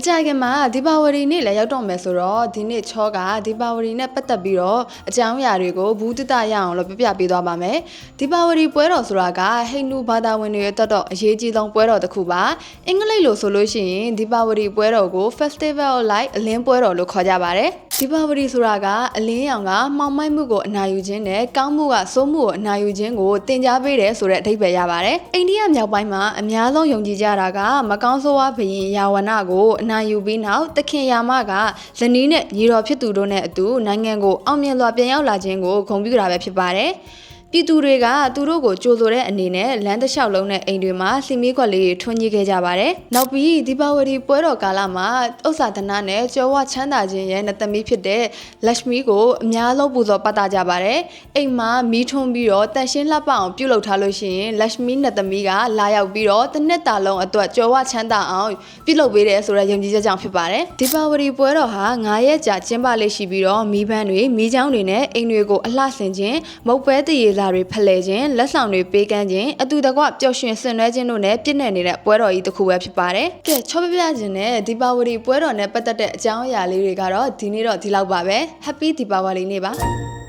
အကြိုက်ခင်မှာဒီပါဝရီနေ့လည်းရောက်တော့မယ်ဆိုတော့ဒီနေ့ချောကဒီပါဝရီနဲ့ပတ်သက်ပြီးတော့အကြောင်းအရာတွေကိုဘူးတတရအောင်လို့ပြပြပေးသွားပါမယ်ဒီပါဝရီပွဲတော်ဆိုတာကဟိန္ဒူဘာသာဝင်တွေရဲ့တော်တော်အရေးကြီးဆုံးပွဲတော်တစ်ခုပါအင်္ဂလိပ်လိုဆိုလို့ရှိရင်ဒီပါဝရီပွဲတော်ကို Festival of Light အလင်းပွဲတော်လို့ခေါ်ကြပါတယ် ဒီပါဝရီဆိုတာကအလင်းရောင်ကမှောင်မိုက်မှုကိုအနာယူခြင်းနဲ့ကောင်းမှုကစိုးမှုကိုအနာယူခြင်းကိုတင် जा ပေးတယ်ဆိုတဲ့အဓိပ္ပာယ်ရပါတယ်အိန္ဒိယမြောက်ပိုင်းမှာအများဆုံးယုံကြည်ကြတာကမကောင်းဆိုးဝါးဘရင်ယာဝနကိုအနာယူပြီးနောက်တခင်ယာမကဇနီးနဲ့ညီတော်ဖြစ်သူတို့နဲ့အတူနိုင်ငံကိုအောင်မြင်စွာပြန်ရောက်လာခြင်းကိုဂုဏ်ပြုတာပဲဖြစ်ပါတယ် ပြည်သူတွေကသူတို့ကိုကြိုဆိုတဲ့အနေနဲ့လမ်းတစ်လျှောက်လုံးနဲ့အိမ်တွေမှာစီမီခွက်လေးတွေထွန်းညှိခဲ့ကြပါတယ်။နောက်ပြီးဒီပါဝရီပွဲတော်ကာလမှာဥစ္စာဒနာနဲ့ကျော်ဝချမ်းသာခြင်းရဲ့နှစ်သမီးဖြစ်တဲ့လက်ရှမီကိုအများဆုံးပူဇော်ပတ်တာကြပါတယ်။အိမ်မှာမီးထွန်းပြီးတော့တန်ရှင်းလှပအောင်ပြုလုပ်ထားလို့ရှိရင်လက်ရှမီနှစ်သမီးကလာရောက်ပြီးတော့တစ်နှစ်တာလုံးအတွက်ကျော်ဝချမ်းသာအောင်ပြုလုပ်ပေးတယ်ဆိုတဲ့ယုံကြည်ချက်ကြောင့်ဖြစ်ပါတယ်။ဒီပါဝရီပွဲတော်ဟာ9ရက်ကြာကျင်းပလေးရှိပြီးတော့မီးပန်းတွေမီးချောင်းတွေနဲ့အိမ်တွေကိုအလှဆင်ခြင်းမုတ်ပဲတရေစာတွေဖလှယ်ခြင်းလက်ဆောင်တွေပေးကမ်းခြင်းအတူတကွပျော်ရွှင်ဆင်နွှဲခြင်းတို့နဲ့ပြည့်နေနေတဲ့ပွဲတော်ကြီးတစ်ခုပဲဖြစ်ပါတယ်။ကဲချောပြပြခြင်းနဲ့ဒီပါဝရီပွဲတော်နဲ့ပတ်သက်တဲ့အကြောင်းအရာလေးတွေကတော့ဒီနေ့တော့ဒီလောက်ပါပဲ။ Happy ဒီပါဝရီနေ့ပါ။